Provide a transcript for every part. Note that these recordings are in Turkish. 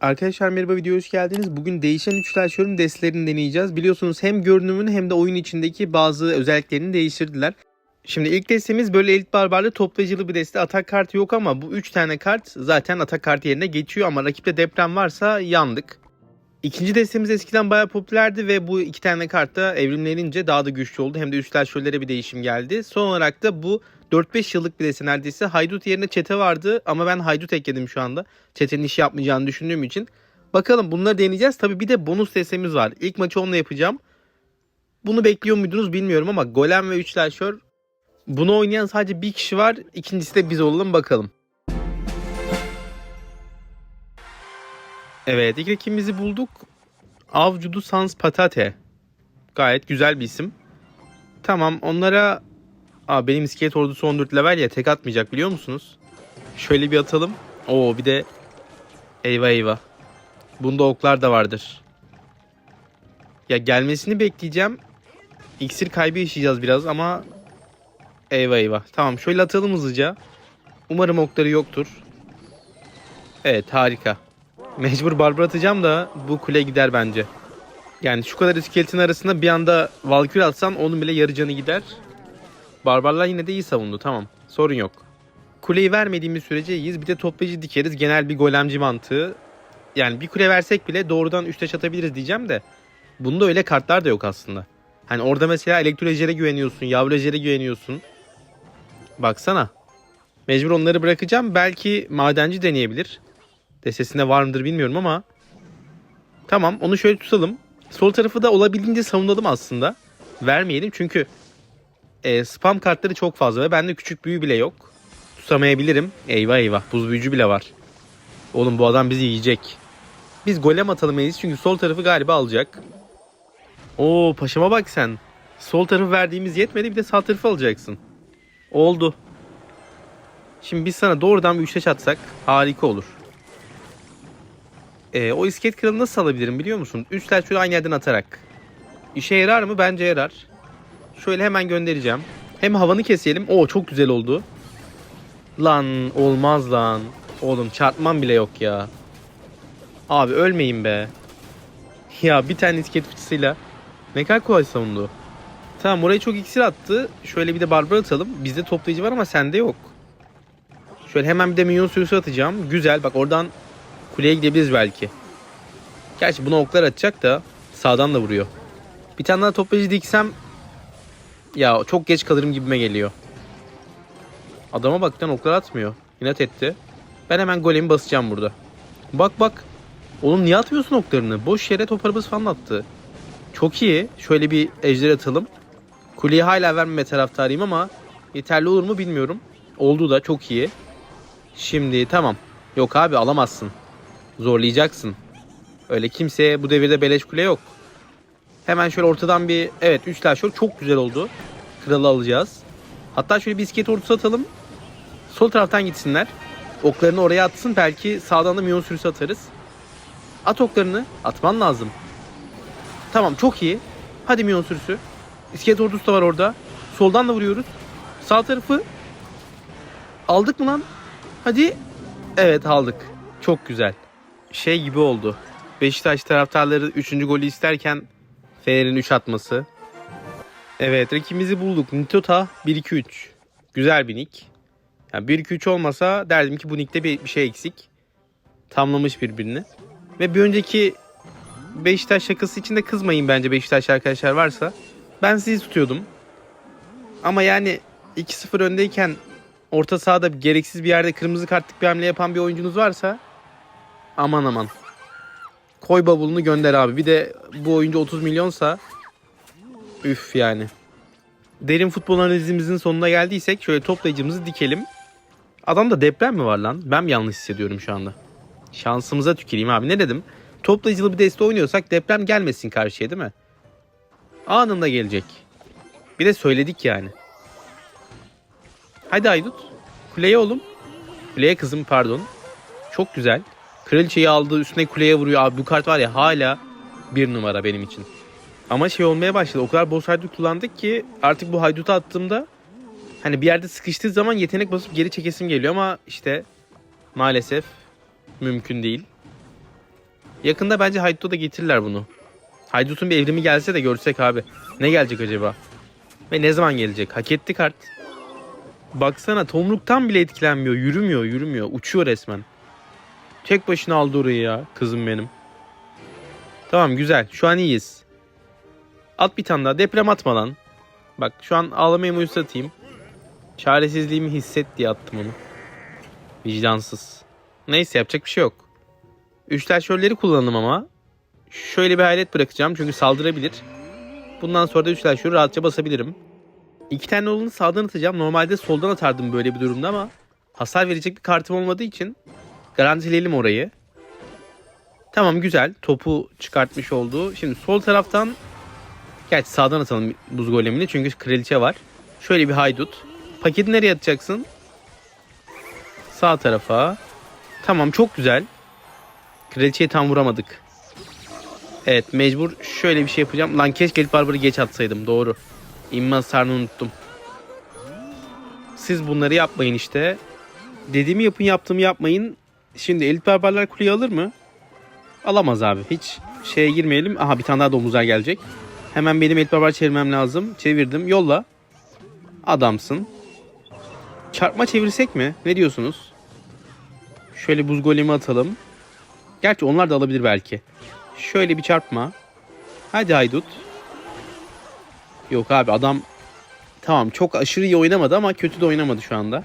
Arkadaşlar merhaba videoya hoş geldiniz. Bugün değişen üçler şörün destlerini deneyeceğiz. Biliyorsunuz hem görünümünü hem de oyun içindeki bazı özelliklerini değiştirdiler. Şimdi ilk destemiz böyle elit barbarlı toplayıcılı bir deste. Atak kartı yok ama bu 3 tane kart zaten atak kartı yerine geçiyor ama rakipte deprem varsa yandık. İkinci destemiz eskiden bayağı popülerdi ve bu iki tane kart da evrimlenince daha da güçlü oldu. Hem de üstler şöllere bir değişim geldi. Son olarak da bu 4-5 yıllık bir deste neredeyse. Haydut yerine çete vardı ama ben haydut ekledim şu anda. Çetenin iş yapmayacağını düşündüğüm için. Bakalım bunları deneyeceğiz. Tabi bir de bonus destemiz var. İlk maçı onunla yapacağım. Bunu bekliyor muydunuz bilmiyorum ama Golem ve Üçler Şör bunu oynayan sadece bir kişi var. İkincisi de biz olalım bakalım. Evet ilk rakibimizi bulduk. Avcudu Sans Patate. Gayet güzel bir isim. Tamam onlara... Aa, benim iskelet ordusu 14 level ya tek atmayacak biliyor musunuz? Şöyle bir atalım. Oo bir de... Eyvah eyvah. Bunda oklar da vardır. Ya gelmesini bekleyeceğim. İksir kaybı yaşayacağız biraz ama... Eyvah eyvah. Tamam şöyle atalım hızlıca. Umarım okları yoktur. Evet harika. Mecbur barbar atacağım da bu kule gider bence. Yani şu kadar iskeletin arasında bir anda Valkyrie atsan onun bile yarı canı gider. Barbarlar yine de iyi savundu tamam. Sorun yok. Kuleyi vermediğimiz sürece iyiyiz. Bir de toplayıcı dikeriz. Genel bir golemci mantığı. Yani bir kule versek bile doğrudan 3 taş atabiliriz diyeceğim de. Bunda öyle kartlar da yok aslında. Hani orada mesela elektrolejere güveniyorsun, yavrolejere güveniyorsun. Baksana. Mecbur onları bırakacağım. Belki madenci deneyebilir. Destesinde var mıdır bilmiyorum ama. Tamam onu şöyle tutalım. Sol tarafı da olabildiğince savunalım aslında. Vermeyelim çünkü e, spam kartları çok fazla ve bende küçük büyü bile yok. Tutamayabilirim. Eyvah eyvah buz büyücü bile var. Oğlum bu adam bizi yiyecek. Biz golem atalım en çünkü sol tarafı galiba alacak. Oo paşama bak sen. Sol tarafı verdiğimiz yetmedi bir de sağ tarafı alacaksın. Oldu. Şimdi biz sana doğrudan bir üçleş atsak harika olur. Ee, o iskelet kralı nasıl alabilirim biliyor musun? Üçler şöyle aynı yerden atarak. İşe yarar mı? Bence yarar. Şöyle hemen göndereceğim. Hem havanı keselim. Oo çok güzel oldu. Lan olmaz lan. Oğlum çarpmam bile yok ya. Abi ölmeyin be. Ya bir tane iskelet fıçısıyla ne kadar kolay savundu. Tamam oraya çok iksir attı. Şöyle bir de barbar atalım. Bizde toplayıcı var ama sende yok. Şöyle hemen bir de minyon sürüsü atacağım. Güzel bak oradan kuleye gidebiliriz belki. Gerçi buna oklar atacak da sağdan da vuruyor. Bir tane daha toplayıcı diksem ya çok geç kalırım gibime geliyor. Adama bak lan oklar atmıyor. İnat etti. Ben hemen golemi basacağım burada. Bak bak. Oğlum niye atmıyorsun oklarını? Boş yere top arabası falan attı. Çok iyi. Şöyle bir ejder atalım. Kuleyi hala vermeme taraftarıyım ama yeterli olur mu bilmiyorum. Oldu da çok iyi. Şimdi tamam. Yok abi alamazsın. Zorlayacaksın. Öyle kimseye bu devirde beleş kule yok. Hemen şöyle ortadan bir evet 3 şok çok güzel oldu. Kralı alacağız. Hatta şöyle bir iskelet ordusu atalım. Sol taraftan gitsinler. Oklarını oraya atsın. Belki sağdan da minyon sürüsü atarız. At oklarını. Atman lazım. Tamam çok iyi. Hadi minyon sürüsü. İskelet ordusu da var orada. Soldan da vuruyoruz. Sağ tarafı aldık mı lan? Hadi. Evet aldık. Çok güzel. Şey gibi oldu. Beşiktaş taraftarları 3. golü isterken Fener'in 3 atması. Evet rakibimizi bulduk. Nitota 1-2-3. Güzel bir nick. Yani 1-2-3 olmasa derdim ki bu nickte bir, bir şey eksik. Tamlamış birbirini. Ve bir önceki Beşiktaş şakası için de kızmayın bence Beşiktaş arkadaşlar varsa. Ben sizi tutuyordum. Ama yani 2-0 öndeyken orta sahada gereksiz bir yerde kırmızı kartlık bir hamle yapan bir oyuncunuz varsa aman aman. Koy bavulunu gönder abi. Bir de bu oyuncu 30 milyonsa üf yani. Derin futbol analizimizin sonuna geldiysek şöyle toplayıcımızı dikelim. Adamda deprem mi var lan? Ben mi yanlış hissediyorum şu anda? Şansımıza tüküreyim abi. Ne dedim? Toplayıcılı bir deste oynuyorsak deprem gelmesin karşıya değil mi? Anında gelecek. Bir de söyledik yani. Hadi Aydut. Kuleye oğlum. Kuleye kızım pardon. Çok güzel. Kraliçeyi aldı üstüne kuleye vuruyor. Abi bu kart var ya hala bir numara benim için. Ama şey olmaya başladı. O kadar boss haydut kullandık ki artık bu haydutu attığımda hani bir yerde sıkıştığı zaman yetenek basıp geri çekesim geliyor ama işte maalesef mümkün değil. Yakında bence Haydut'a da getirirler bunu. Haydut'un bir evrimi gelse de görsek abi. Ne gelecek acaba? Ve ne zaman gelecek? Hak etti kart. Baksana tomruktan bile etkilenmiyor. Yürümüyor yürümüyor. Uçuyor resmen. Tek başına aldı orayı ya kızım benim. Tamam güzel. Şu an iyiyiz. At bir tane daha. Deprem atmadan. Bak şu an ağlamayı mı atayım. Çaresizliğimi hisset diye attım onu. Vicdansız. Neyse yapacak bir şey yok. Üçler şölleri kullandım ama. Şöyle bir hayret bırakacağım çünkü saldırabilir. Bundan sonra da üçler şöyle rahatça basabilirim. İki tane olanı sağdan atacağım. Normalde soldan atardım böyle bir durumda ama hasar verecek bir kartım olmadığı için garantileyelim orayı. Tamam güzel. Topu çıkartmış oldu. Şimdi sol taraftan Gerçi sağdan atalım buz golemini çünkü kraliçe var. Şöyle bir haydut. Paketi nereye atacaksın? Sağ tarafa. Tamam çok güzel. Kraliçeyi tam vuramadık. Evet mecbur şöyle bir şey yapacağım. Lan keşke Elit Barbar'ı geç atsaydım doğru. İmman hasarını unuttum. Siz bunları yapmayın işte. Dediğimi yapın yaptığımı yapmayın. Şimdi Elit Barbarlar kuleyi alır mı? Alamaz abi. Hiç şeye girmeyelim. Aha bir tane daha domuzlar gelecek. Hemen benim Elit Barbar çevirmem lazım. Çevirdim. Yolla. Adamsın. Çarpma çevirsek mi? Ne diyorsunuz? Şöyle buz golemi atalım. Gerçi onlar da alabilir belki. Şöyle bir çarpma. Hadi haydut. Yok abi adam tamam çok aşırı iyi oynamadı ama kötü de oynamadı şu anda.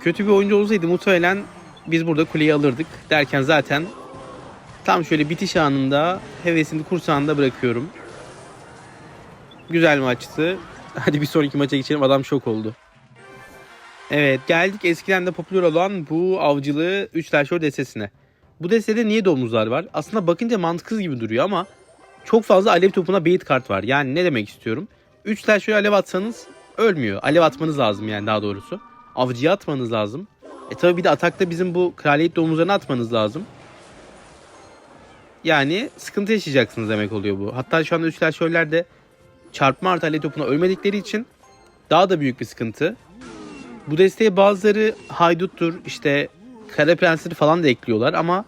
Kötü bir oyuncu olsaydı muhtemelen biz burada kuleyi alırdık. Derken zaten tam şöyle bitiş anında hevesini kursağında bırakıyorum. Güzel maçtı. Hadi bir sonraki maça geçelim. Adam şok oldu. Evet geldik eskiden de popüler olan bu avcılığı 3 Lerşor destesine. Bu destede niye domuzlar var? Aslında bakınca mantıksız gibi duruyor ama çok fazla alev topuna bait kart var. Yani ne demek istiyorum? 3 Lerşor'a alev atsanız ölmüyor. Alev atmanız lazım yani daha doğrusu. Avcıya atmanız lazım. E tabi bir de atakta bizim bu kraliyet domuzlarını atmanız lazım. Yani sıkıntı yaşayacaksınız demek oluyor bu. Hatta şu anda 3 Lerşor'ler de çarpma artı alev topuna ölmedikleri için daha da büyük bir sıkıntı. Bu desteğe bazıları hayduttur işte kara prensleri falan da ekliyorlar ama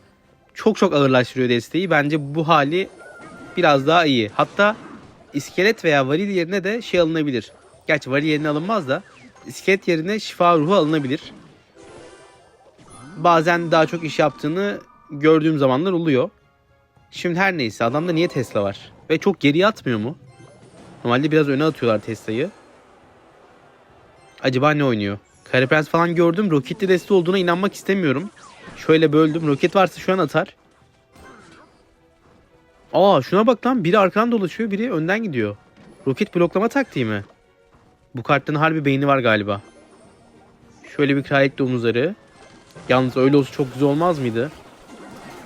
çok çok ağırlaştırıyor desteği. Bence bu hali biraz daha iyi. Hatta iskelet veya varil yerine de şey alınabilir. Gerçi varil yerine alınmaz da iskelet yerine şifa ruhu alınabilir. Bazen daha çok iş yaptığını gördüğüm zamanlar oluyor. Şimdi her neyse adamda niye Tesla var? Ve çok geriye atmıyor mu? Normalde biraz öne atıyorlar Tesla'yı. Acaba ne oynuyor? Kare Prens falan gördüm. Roketli deste olduğuna inanmak istemiyorum. Şöyle böldüm. Roket varsa şu an atar. Aa şuna bak lan. Biri arkadan dolaşıyor. Biri önden gidiyor. Roket bloklama taktiği mi? Bu karttan harbi beyni var galiba. Şöyle bir kraliyet domuzları. Yalnız öyle olsa çok güzel olmaz mıydı?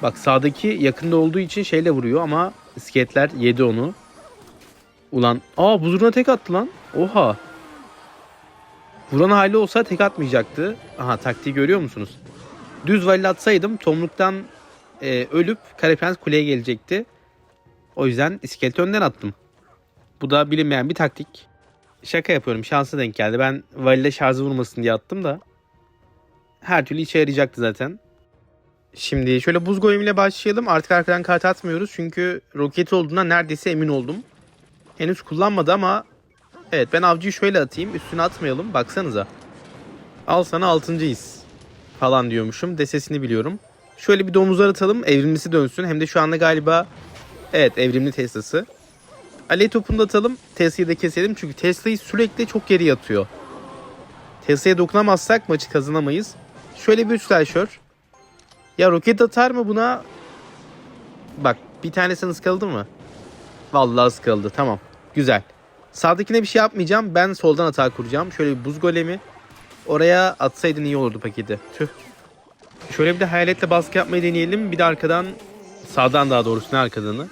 Bak sağdaki yakında olduğu için şeyle vuruyor ama iskeletler yedi onu. Ulan aa buzuruna tek attı lan. Oha. Vuran hali olsa tek atmayacaktı. Aha taktiği görüyor musunuz? Düz valil atsaydım tomruktan e, ölüp Karaprens kuleye gelecekti. O yüzden iskeleti önden attım. Bu da bilinmeyen bir taktik. Şaka yapıyorum şansı denk geldi. Ben valile şarjı vurmasın diye attım da. Her türlü işe yarayacaktı zaten. Şimdi şöyle buz golemiyle başlayalım. Artık arkadan kart atmıyoruz. Çünkü roket olduğuna neredeyse emin oldum. Henüz kullanmadı ama Evet ben avcıyı şöyle atayım. Üstüne atmayalım. Baksanıza. Al sana altıncıyız. Falan diyormuşum. Desesini biliyorum. Şöyle bir domuzlar atalım. Evrimlisi dönsün. Hem de şu anda galiba evet evrimli Tesla'sı. Alev topunu da atalım. Tesla'yı da keselim. Çünkü Tesla'yı sürekli çok geri yatıyor. Tesla'ya dokunamazsak maçı kazanamayız. Şöyle bir üçler Ya roket atar mı buna? Bak bir tanesini ıskaladı mı? Vallahi ıskaladı. Tamam. Güzel. Sağdakine bir şey yapmayacağım. Ben soldan hata kuracağım. Şöyle bir buz golemi. Oraya atsaydın iyi olurdu paketi. Tüh. Şöyle bir de hayaletle baskı yapmayı deneyelim. Bir de arkadan sağdan daha doğrusu ne arkadanı.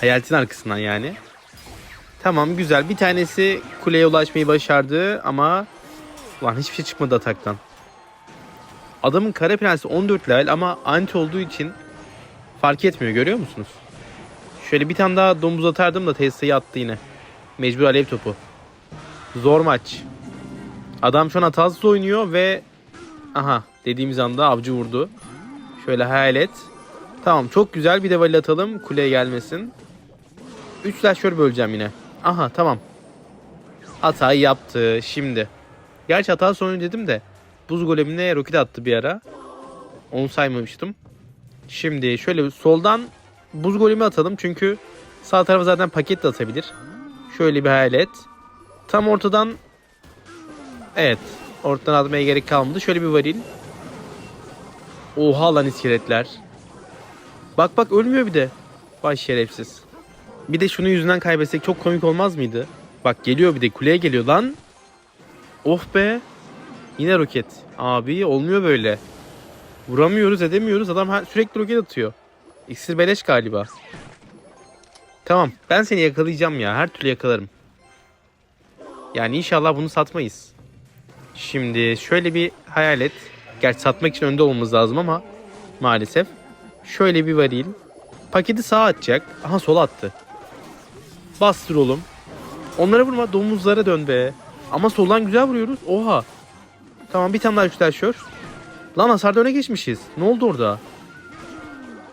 Hayaletin arkasından yani. Tamam güzel. Bir tanesi kuleye ulaşmayı başardı ama Ulan hiçbir şey çıkmadı ataktan. Adamın kara prensi 14 level ama anti olduğu için fark etmiyor görüyor musunuz? Şöyle bir tane daha domuz atardım da Tesla'yı attı yine. Mecbur alev topu. Zor maç. Adam şu an hatasız oynuyor ve aha dediğimiz anda avcı vurdu. Şöyle hayal et. Tamam çok güzel bir de vali atalım kuleye gelmesin. 3 slasher böleceğim yine. Aha tamam. Hatayı yaptı şimdi. Gerçi hata sonu dedim de buz golemine roket attı bir ara. Onu saymamıştım. Şimdi şöyle soldan buz golemi atalım çünkü sağ tarafa zaten paket de atabilir. Şöyle bir hayal et. Tam ortadan Evet. Ortadan atmaya gerek kalmadı. Şöyle bir varil. Oha lan iskeletler. Bak bak ölmüyor bir de. Vay şerefsiz. Bir de şunun yüzünden kaybetsek çok komik olmaz mıydı? Bak geliyor bir de kuleye geliyor lan. Of be. Yine roket. Abi olmuyor böyle. Vuramıyoruz edemiyoruz. Adam sürekli roket atıyor. İksir beleş galiba. Tamam ben seni yakalayacağım ya. Her türlü yakalarım. Yani inşallah bunu satmayız. Şimdi şöyle bir hayal et. Gerçi satmak için önde olmamız lazım ama maalesef. Şöyle bir varil. Paketi sağa atacak. Aha sola attı. Bastır oğlum. Onlara vurma domuzlara dön be. Ama soldan güzel vuruyoruz. Oha. Tamam bir tane daha yükselşör. Lan hasarda öne geçmişiz. Ne oldu orada?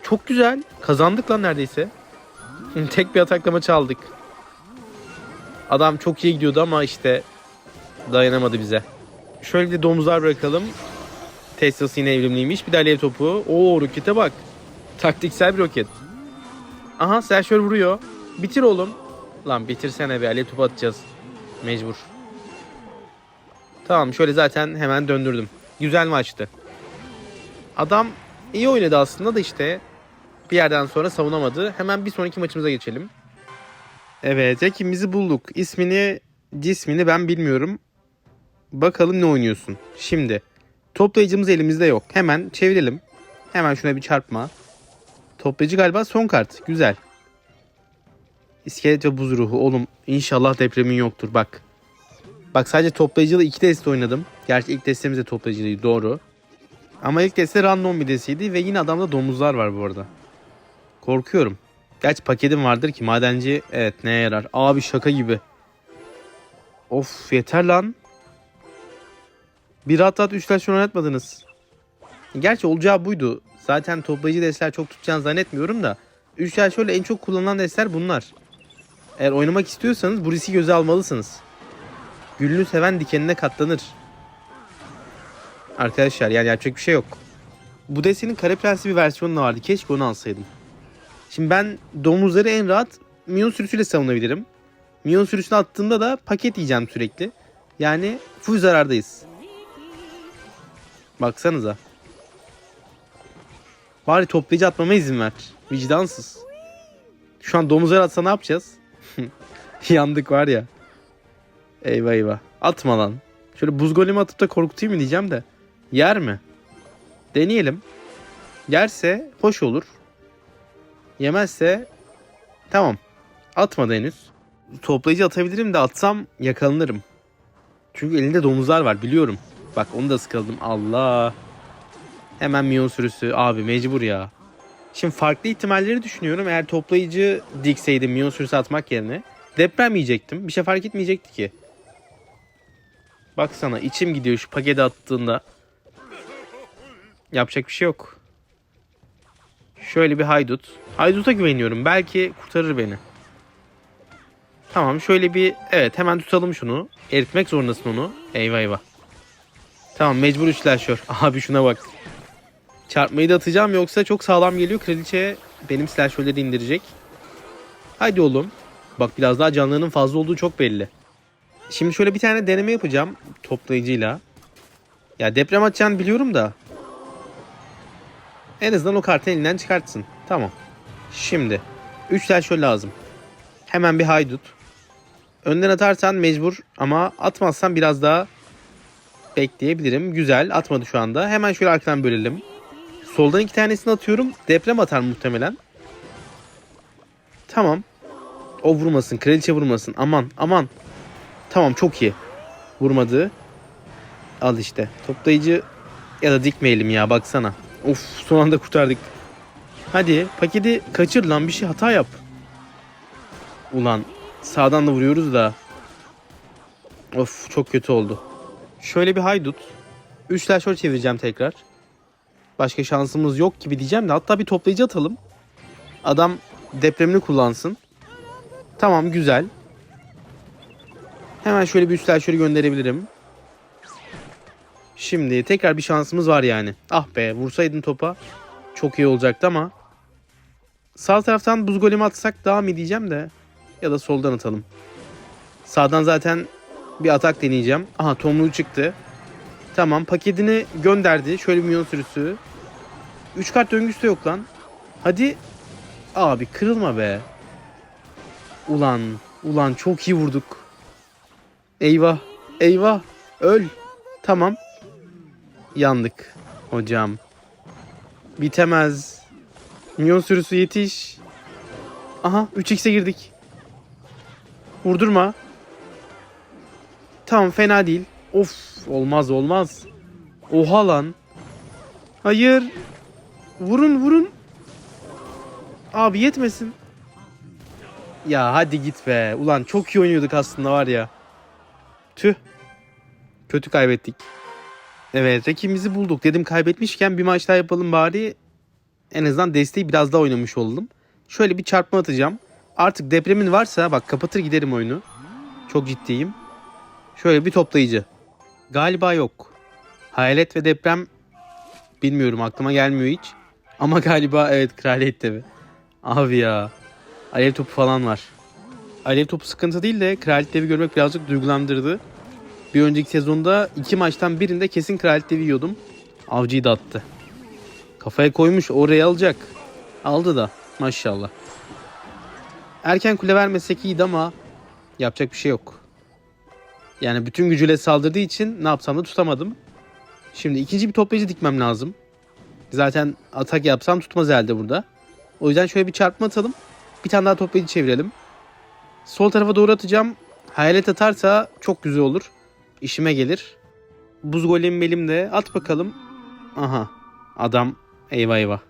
Çok güzel. Kazandık lan neredeyse. Tek bir ataklama çaldık. Adam çok iyi gidiyordu ama işte dayanamadı bize. Şöyle de domuzlar bırakalım. Tesla'sı yine evrimliymiş. Bir de alev topu. Oo rokete bak. Taktiksel bir roket. Aha Serşör vuruyor. Bitir oğlum. Lan bitirsene be alev topu atacağız. Mecbur. Tamam şöyle zaten hemen döndürdüm. Güzel maçtı. Adam iyi oynadı aslında da işte bir yerden sonra savunamadı. Hemen bir sonraki maçımıza geçelim. Evet rakibimizi bulduk. İsmini cismini ben bilmiyorum. Bakalım ne oynuyorsun. Şimdi toplayıcımız elimizde yok. Hemen çevirelim. Hemen şuna bir çarpma. Toplayıcı galiba son kart. Güzel. İskelet ve buz ruhu. Oğlum inşallah depremin yoktur bak. Bak sadece toplayıcıyla iki test oynadım. Gerçi ilk testimiz de toplayıcıydı doğru. Ama ilk testte random bir destiydi ve yine adamda domuzlar var bu arada. Korkuyorum. Gerçi paketim vardır ki madenci evet neye yarar. Abi şaka gibi. Of yeter lan. Bir rahat rahat 3 taş oynatmadınız. Gerçi olacağı buydu. Zaten toplayıcı destler çok tutacağını zannetmiyorum da. 3 taş şöyle en çok kullanılan destler bunlar. Eğer oynamak istiyorsanız bu riski göze almalısınız. Gülünü seven dikenine katlanır. Arkadaşlar yani yapacak bir şey yok. Bu destenin kare prensibi versiyonu da vardı. Keşke onu alsaydım. Şimdi ben domuzları en rahat minyon sürüsüyle savunabilirim. Minyon sürüsünü attığımda da paket yiyeceğim sürekli. Yani full zarardayız. Baksanıza. Bari toplayıcı atmama izin ver. Vicdansız. Şu an domuzları atsa ne yapacağız? Yandık var ya. Eyvah eyvah. Atma lan. Şöyle buz golemi atıp da korkutayım mı diyeceğim de. Yer mi? Deneyelim. Yerse hoş olur. Yemezse tamam. Atmadı henüz. Toplayıcı atabilirim de atsam yakalanırım. Çünkü elinde domuzlar var biliyorum. Bak onu da sıkıldım. Allah. Hemen milyon sürüsü. Abi mecbur ya. Şimdi farklı ihtimalleri düşünüyorum. Eğer toplayıcı dikseydim milyon sürüsü atmak yerine. Deprem yiyecektim. Bir şey fark etmeyecekti ki. Baksana içim gidiyor şu paketi attığında. Yapacak bir şey yok. Şöyle bir haydut. Haydut'a güveniyorum. Belki kurtarır beni. Tamam şöyle bir evet hemen tutalım şunu. Eritmek zorundasın onu. Eyvah eyvah. Tamam mecbur üçleşiyor. Abi şuna bak. Çarpmayı da atacağım yoksa çok sağlam geliyor. Kraliçe benim silahşörleri indirecek. Haydi oğlum. Bak biraz daha canlılığının fazla olduğu çok belli. Şimdi şöyle bir tane deneme yapacağım toplayıcıyla. Ya deprem atacağını biliyorum da. En azından o kartı elinden çıkartsın. Tamam. Şimdi 3 silahşör lazım. Hemen bir haydut. Önden atarsan mecbur ama atmazsan biraz daha bekleyebilirim. Güzel atmadı şu anda. Hemen şöyle arkadan bölelim. Soldan iki tanesini atıyorum. Deprem atar muhtemelen. Tamam. O vurmasın. Kraliçe vurmasın. Aman aman. Tamam çok iyi. Vurmadı. Al işte. Toplayıcı ya da dikmeyelim ya baksana. Of son anda kurtardık. Hadi paketi kaçır lan bir şey hata yap. Ulan sağdan da vuruyoruz da. Of çok kötü oldu. Şöyle bir haydut. 3 slasher çevireceğim tekrar. Başka şansımız yok gibi diyeceğim de hatta bir toplayıcı atalım. Adam depremini kullansın. Tamam güzel. Hemen şöyle bir üstel şöyle gönderebilirim. Şimdi tekrar bir şansımız var yani. Ah be vursaydın topa çok iyi olacaktı ama. Sağ taraftan buz golemi atsak daha mı diyeceğim de. Ya da soldan atalım. Sağdan zaten bir atak deneyeceğim. Aha tomruğu çıktı. Tamam paketini gönderdi. Şöyle bir milyon sürüsü. 3 kart döngüsü de yok lan. Hadi. Abi kırılma be. Ulan. Ulan çok iyi vurduk. Eyvah. Eyvah. Öl. Tamam. Yandık. Hocam. Bitemez. Milyon sürüsü yetiş. Aha 3x'e girdik. Vurdurma. Tamam fena değil. Of olmaz olmaz. Oha lan. Hayır. Vurun vurun. Abi yetmesin. Ya hadi git be. Ulan çok iyi oynuyorduk aslında var ya. Tüh. Kötü kaybettik. Evet rakibimizi bulduk. Dedim kaybetmişken bir maç daha yapalım bari. En azından desteği biraz daha oynamış oldum. Şöyle bir çarpma atacağım. Artık depremin varsa bak kapatır giderim oyunu. Çok ciddiyim. Şöyle bir toplayıcı. Galiba yok. Hayalet ve deprem bilmiyorum aklıma gelmiyor hiç. Ama galiba evet kraliyet tabi. Abi ya. Alev topu falan var. Alev topu sıkıntı değil de kraliyet devi görmek birazcık duygulandırdı. Bir önceki sezonda iki maçtan birinde kesin kraliyet devi yiyordum. Avcıyı da attı. Kafaya koymuş oraya alacak. Aldı da maşallah. Erken kule vermesek iyiydi ama yapacak bir şey yok. Yani bütün gücüyle saldırdığı için ne yapsam da tutamadım. Şimdi ikinci bir toplayıcı dikmem lazım. Zaten atak yapsam tutmaz elde burada. O yüzden şöyle bir çarpma atalım. Bir tane daha toplayıcı çevirelim. Sol tarafa doğru atacağım. Hayalet atarsa çok güzel olur. İşime gelir. Buz golem elimde. At bakalım. Aha. Adam eyvah eyvah.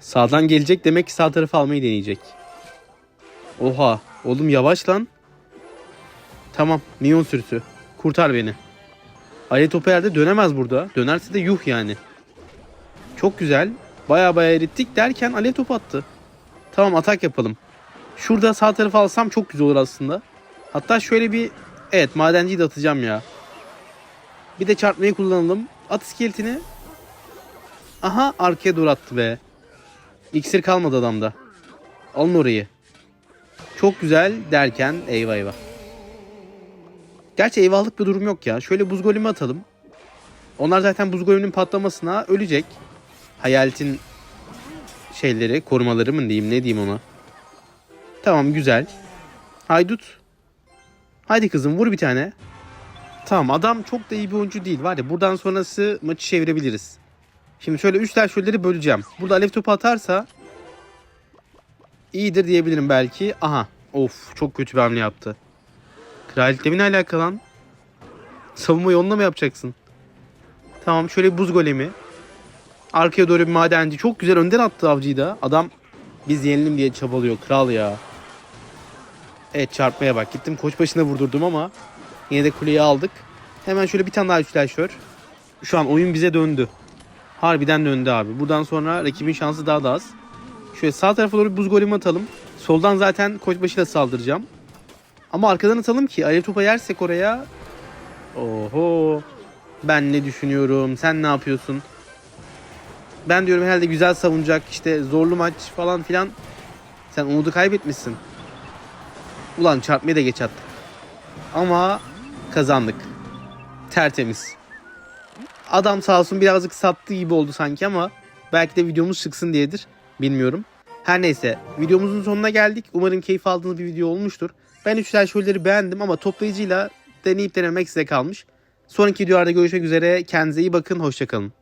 Sağdan gelecek demek ki sağ tarafı almayı deneyecek. Oha. Oğlum yavaş lan. Tamam. Minyon sürüsü. Kurtar beni. Alet topu yerde dönemez burada. Dönerse de yuh yani. Çok güzel. Baya baya erittik derken alev topu attı. Tamam atak yapalım. Şurada sağ tarafı alsam çok güzel olur aslında. Hatta şöyle bir... Evet madenciyi de atacağım ya. Bir de çarpmayı kullanalım. At iskeletini. Aha arkaya doğru attı be. İksir kalmadı adamda. Alın orayı. Çok güzel derken eyvah eyvah. Gerçi eyvahlık bir durum yok ya. Şöyle buz golümü atalım. Onlar zaten buz golümünün patlamasına ölecek. Hayaletin şeyleri, korumaları mı diyeyim ne diyeyim ona. Tamam güzel. Haydut. Haydi kızım vur bir tane. Tamam adam çok da iyi bir oyuncu değil var ya buradan sonrası maçı çevirebiliriz. Şimdi şöyle üçler şölleri böleceğim. Burada alev topu atarsa iyidir diyebilirim belki. Aha of çok kötü bir hamle yaptı. Kraliyetle ne alakalı lan? Savunmayı onunla mı yapacaksın? Tamam şöyle buz golemi. Arkaya doğru bir madenci. Çok güzel önden attı avcıyı da. Adam biz yenelim diye çabalıyor. Kral ya. Evet çarpmaya bak. Gittim koç başına vurdurdum ama yine de kuleyi aldık. Hemen şöyle bir tane daha üçleşör. Şu an oyun bize döndü. Harbiden döndü abi. Buradan sonra rakibin şansı daha da az. Şöyle sağ tarafa doğru bir buz golemi atalım. Soldan zaten koç başıyla saldıracağım. Ama arkadan atalım ki alev topa yersek oraya. Oho. Ben ne düşünüyorum? Sen ne yapıyorsun? Ben diyorum herhalde güzel savunacak. işte zorlu maç falan filan. Sen umudu kaybetmişsin. Ulan çarpmayı da geç attık. Ama kazandık. Tertemiz. Adam sağ olsun birazcık sattı gibi oldu sanki ama belki de videomuz çıksın diyedir. Bilmiyorum. Her neyse videomuzun sonuna geldik. Umarım keyif aldığınız bir video olmuştur. Ben üçler şöyleleri beğendim ama toplayıcıyla deneyip denemek size kalmış. Sonraki videolarda görüşmek üzere. Kendinize iyi bakın. Hoşçakalın.